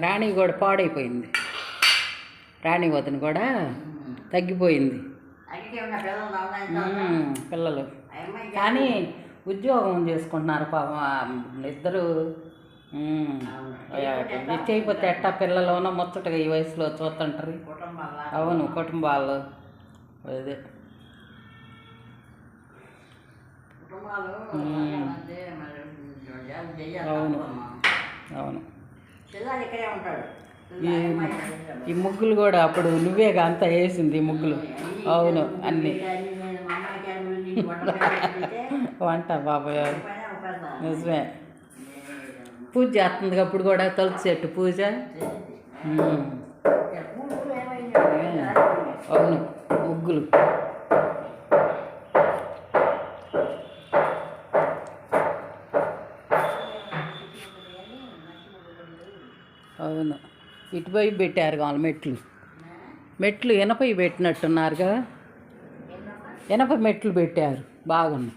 రాణి కూడా పాడైపోయింది. రాణి వదిన కూడా తగ్గిపోయింది. పిల్లలు కానీ ఉద్యోగం చేసుకుంటున్నారు పాపం ఇద్దరు. చేయకపోతే ఎట్టా పిల్లలోనో ముచ్చటగా ఈ వయసులో చూస్తుంటారు. అవును కుటుంబాలు. అదే. అవును. అవును. పిల్లలు ఇక్కడే ఉంటాడు. ఈ ఈ ముగ్గులు కూడా అప్పుడు నువ్వేగా అంతా వేసింది ఈ ముగ్గులు. అవును అన్ని. వంట బాబాయ్. నిజమే. పూజ చేస్తుంది అప్పుడు కూడా తులసి చెట్టు పూజ. అవును ముగ్గులు. ఇటువైపు పెట్టారు కావాలి మెట్లు. మెట్లు ఎనపై పెట్టినట్టున్నారుగా. ఎనప మెట్లు పెట్టారు. బాగున్నాయి.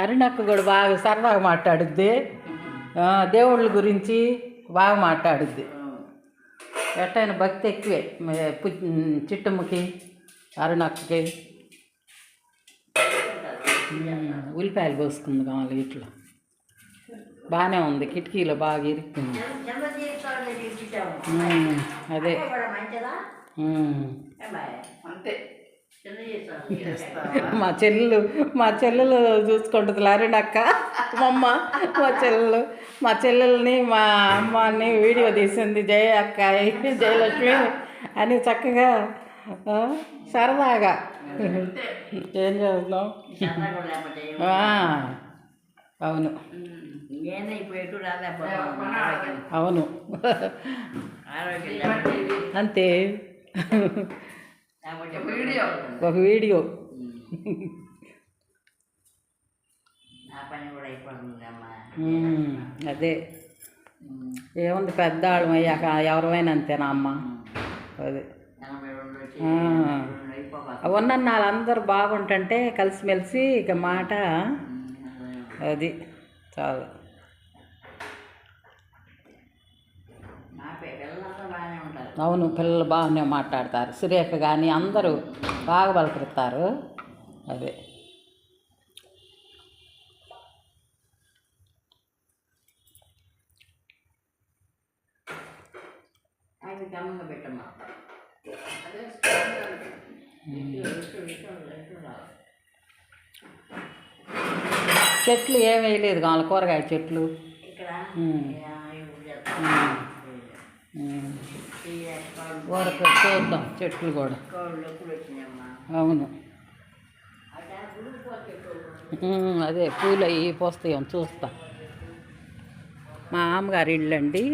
అరుణక్క కూడా బాగా సరదాగా మాట్లాడుద్ది. దేవుళ్ళ గురించి బాగా మాట్లాడుద్ది. ఎట్టయినా భక్తి ఎక్కువే. పు- చిట్టమ్మకి అరుణక్కకి. ఉల్లిపాయలు పోసుకుంది కావాలి ఇట్లా. బాగానే ఉంది. కిటికీలో బాగా ఇరుక్కుంది అదే. మా చెల్లెలు మా చెల్లెలు చూసుకుంటుంది లారేనక్క మా అమ్మ మా చెల్లెలు. మా చెల్లెల్ని మా అమ్మని వీడియో తీసింది జయ అక్క జయలక్ష్మి అని చక్కగా ఆ, సరదాగా. ఏం చేస్తున్నాం ఆ, అవును. అవును. అంతే. ఒక వీడియో. నా పని కూడా అయిపోతుంది అమ్మా ఉమ్, అదే. ఏముంది పెద్దాళ్ళం అయ్యాక ఎవరైనా అంతేనా అమ్మ? అదే. ఎనభై రెండు వచ్చి ఆ. రెండు అయిపోవాలి. ఉన్న వాళ్ళందరూ బాగుంటుంటే కలిసిమెలిసి ఇక మాట అది చాలు. అవును పిల్లలు బాగానే మాట్లాడతారు. సురేఖ కానీ అందరూ బాగా పలుకుతారు అదే. పెట్టమ్మా. చెట్లు ఏం వేయలేదు కావాలి కూరగాయ చెట్లు. చూద్దాం చెట్లు కూడా. అవును. అదే పూలు అవి పోస్తాయి చూస్తా. మా అమ్మగారి ఇల్లు అండి.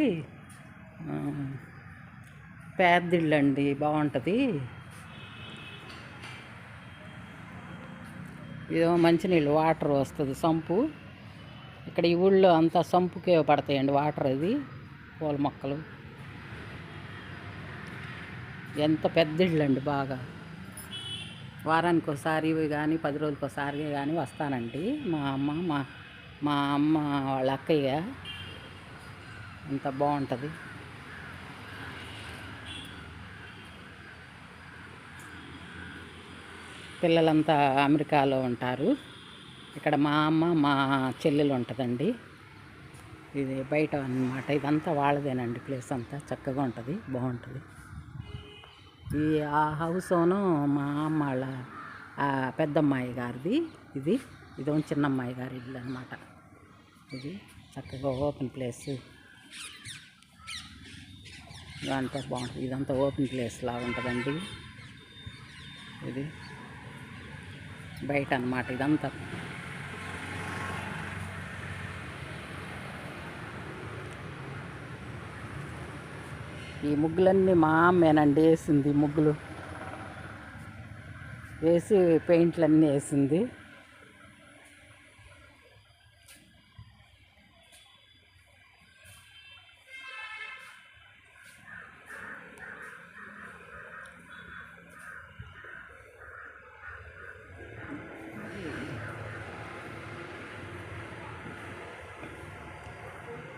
పెద్ద ఇల్లు అండి బాగుంటుంది. ఇదేమో మంచినీళ్ళు వాటర్ వస్తుంది సంపు. ఇక్కడ ఈ ఊళ్ళో అంతా సంపుకే పడతాయండి వాటర్ అది పూల మొక్కలు. ఎంత పెద్ద ఇళ్ళండి బాగా. వారానికి ఒకసారి కానీ పది రోజులకి ఒకసారి కానీ వస్తానండి. మా అమ్మ మా మా అమ్మ వాళ్ళ అక్కయ్య. అంత బాగుంటుంది. పిల్లలంతా అమెరికాలో ఉంటారు. ఇక్కడ మా అమ్మ మా చెల్లెలు ఉంటుందండి. ఇది బయట అన్నమాట. ఇదంతా వాళ్ళదేనండి ప్లేస్ అంతా. చక్కగా ఉంటుంది బాగుంటుంది. ఈ ఆ హౌస్ను మా అమ్మ వాళ్ళ పెద్దమ్మాయి గారిది. ఇది ఇది చిన్నమ్మాయి గారి ఇల్లు అనమాట ఇది చక్కగా ఓపెన్ ప్లేస్. ఇదంతా బాగుంటుంది. ఇదంతా ఓపెన్ ప్లేస్ లాగా ఉంటుందండి. ఇది. బయట అనమాట ఇదంతా. ఈ ముగ్గులన్నీ మా అమ్మేనండి వేసింది ముగ్గులు. వేసి పెయింట్లన్నీ వేసింది.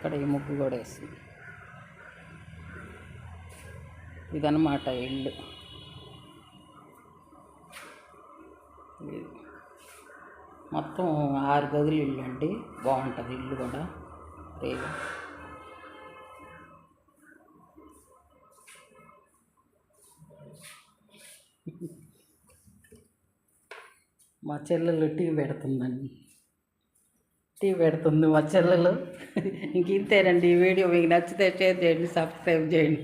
ఇక్కడ ఈ ముగ్గు కూడా వేసింది. ఇదన్నమాట ఇల్లు మొత్తం ఆరు గదులు ఇల్లు అండి. బాగుంటుంది ఇల్లు కూడా. రేపు మా చెల్లెలు టీ పెడుతుందండి. టీ పెడుతుంది మా చెల్లెలు. ఇంక ఇంతేనండి ఈ వీడియో మీకు నచ్చితే షేర్ చేయండి సబ్స్క్రైబ్ చేయండి.